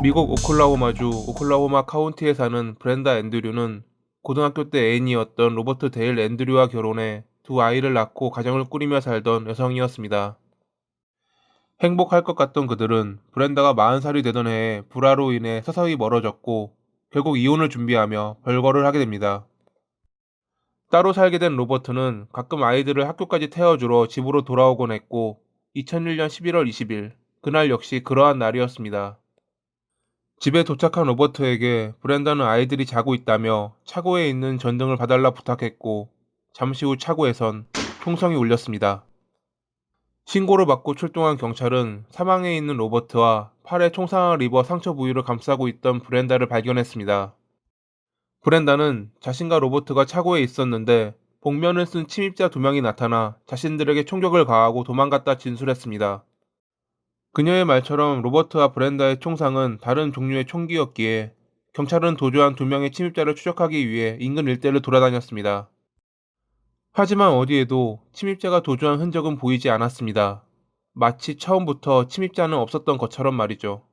미국 오클라호마주 오클라호마 카운티에 사는 브렌다 앤드류는 고등학교 때 애인이었던 로버트 데일 앤드류와 결혼해 두 아이를 낳고 가정을 꾸리며 살던 여성이었습니다. 행복할 것 같던 그들은 브렌다가 40살이 되던 해에 불화로 인해 서서히 멀어졌고 결국 이혼을 준비하며 별거를 하게 됩니다. 따로 살게 된 로버트는 가끔 아이들을 학교까지 태워주러 집으로 돌아오곤 했고 2001년 11월 20일 그날 역시 그러한 날이었습니다. 집에 도착한 로버트에게 브렌다는 아이들이 자고 있다며 차고에 있는 전등을 봐달라 부탁했고 잠시 후 차고에선 총성이 울렸습니다. 신고를 받고 출동한 경찰은 사망해 있는 로버트와 팔에 총상을 입어 상처 부위를 감싸고 있던 브렌다를 발견했습니다. 브렌다는 자신과 로버트가 차고에 있었는데 복면을 쓴 침입자 두 명이 나타나 자신들에게 총격을 가하고 도망갔다 진술했습니다. 그녀의 말처럼 로버트와 브렌다의 총상은 다른 종류의 총기였기에 경찰은 도주한 두 명의 침입자를 추적하기 위해 인근 일대를 돌아다녔습니다. 하지만 어디에도 침입자가 도주한 흔적은 보이지 않았습니다. 마치 처음부터 침입자는 없었던 것처럼 말이죠.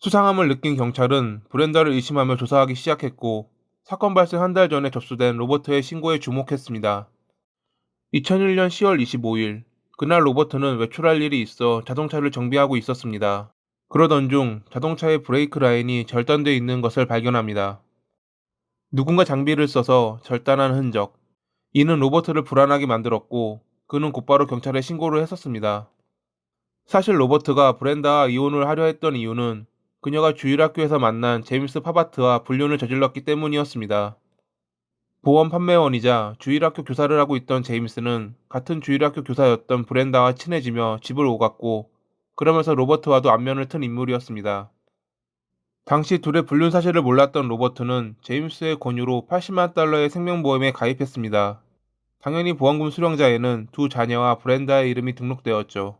수상함을 느낀 경찰은 브렌다를 의심하며 조사하기 시작했고 사건 발생 한 달 전에 접수된 로버트의 신고에 주목했습니다. 2001년 10월 25일 그날 로버트는 외출할 일이 있어 자동차를 정비하고 있었습니다. 그러던 중 자동차의 브레이크 라인이 절단돼 있는 것을 발견합니다. 누군가 장비를 써서 절단한 흔적. 이는 로버트를 불안하게 만들었고 그는 곧바로 경찰에 신고를 했었습니다. 사실 로버트가 브렌다와 이혼을 하려 했던 이유는 그녀가 주일학교에서 만난 제임스 파바트와 불륜을 저질렀기 때문이었습니다. 보험 판매원이자 주일학교 교사를 하고 있던 제임스는 같은 주일학교 교사였던 브렌다와 친해지며 집을 오갔고 그러면서 로버트와도 안면을 튼 인물이었습니다. 당시 둘의 불륜 사실을 몰랐던 로버트는 제임스의 권유로 80만 달러의 생명보험에 가입했습니다. 당연히 보험금 수령자에는 두 자녀와 브렌다의 이름이 등록되었죠.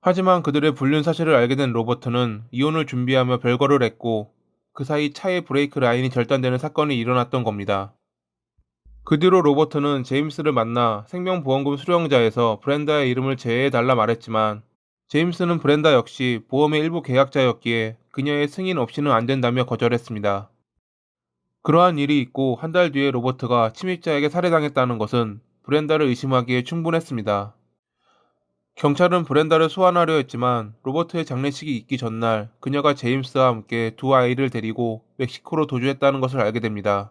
하지만 그들의 불륜 사실을 알게 된 로버트는 이혼을 준비하며 별거를 했고 그 사이 차의 브레이크 라인이 절단되는 사건이 일어났던 겁니다. 그 뒤로 로버트는 제임스를 만나 생명보험금 수령자에서 브렌다의 이름을 제외해달라 말했지만 제임스는 브렌다 역시 보험의 일부 계약자였기에 그녀의 승인 없이는 안 된다며 거절했습니다. 그러한 일이 있고 한 달 뒤에 로버트가 침입자에게 살해당했다는 것은 브렌다를 의심하기에 충분했습니다. 경찰은 브렌다를 소환하려 했지만 로버트의 장례식이 있기 전날 그녀가 제임스와 함께 두 아이를 데리고 멕시코로 도주했다는 것을 알게 됩니다.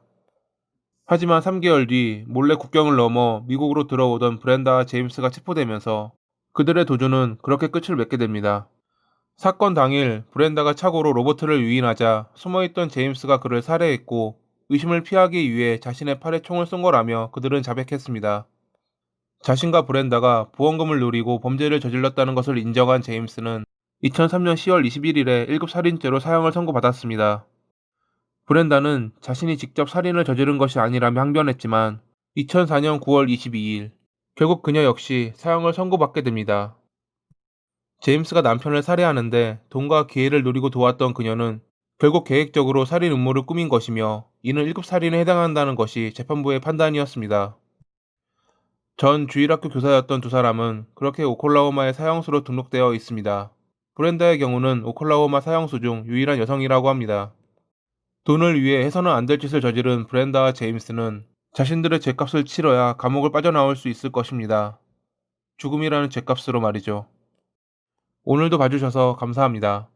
하지만 3개월 뒤 몰래 국경을 넘어 미국으로 들어오던 브렌다와 제임스가 체포되면서 그들의 도주는 그렇게 끝을 맺게 됩니다. 사건 당일 브렌다가 착오로 로버트를 유인하자 숨어있던 제임스가 그를 살해했고 의심을 피하기 위해 자신의 팔에 총을 쏜 거라며 그들은 자백했습니다. 자신과 브렌다가 보험금을 노리고 범죄를 저질렀다는 것을 인정한 제임스는 2003년 10월 21일에 1급 살인죄로 사형을 선고받았습니다. 브렌다는 자신이 직접 살인을 저지른 것이 아니라며 항변했지만 2004년 9월 22일 결국 그녀 역시 사형을 선고받게 됩니다. 제임스가 남편을 살해하는데 돈과 기회를 노리고 도왔던 그녀는 결국 계획적으로 살인 음모를 꾸민 것이며 이는 1급 살인에 해당한다는 것이 재판부의 판단이었습니다. 전 주일학교 교사였던 두 사람은 그렇게 오클라호마의 사형수로 등록되어 있습니다. 브렌다의 경우는 오클라호마 사형수 중 유일한 여성이라고 합니다. 돈을 위해 해서는 안 될 짓을 저지른 브렌다와 제임스는 자신들의 죄값을 치러야 감옥을 빠져나올 수 있을 것입니다. 죽음이라는 죄값으로 말이죠. 오늘도 봐주셔서 감사합니다.